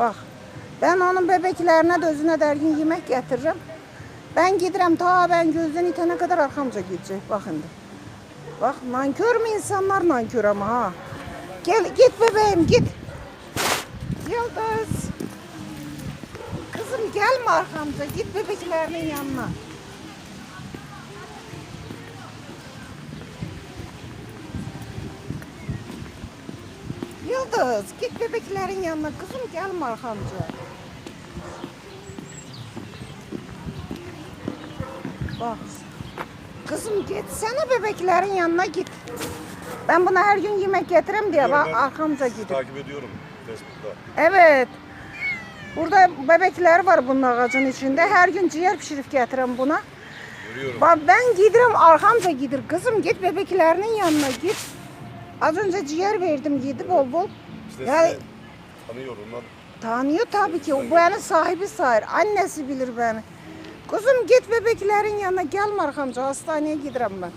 Bak. Ben onun özüne de her gün yemek getiririm. Ben giderim ta ben gözden itene kadar arkamca gidecek. Bakın de. Bak nankör mü insanlar nankör ama ha. Gel git bebeğim git. Yıldız. Kızım gelme arkamca git bebeklerinin yanına. Yıldız git bebeklerin yanına kızım gelme arkamca. Bak. Kızım gitsene bebeklerin yanına git. Ben buna her gün yemek getireyim diye bak Ben arkamca sizi gidip. Takip ediyorum Facebook'ta. Evet. Burada bebekler var bunun ağacın içinde. Her gün ciğer pişirip getireyim buna. Görüyorum. Bak ben giderim arkamca gidir. Kızım git bebeklerinin yanına git. Az önce ciğer verdim yedi bol bol. İşte Yani tanıyor onlar. tanıyor tabii ki. Bu evin sahibi sayır. Annesi bilir beni. Kızım git bebeklerin yanına gelme arkamca hastaneye giderim ben.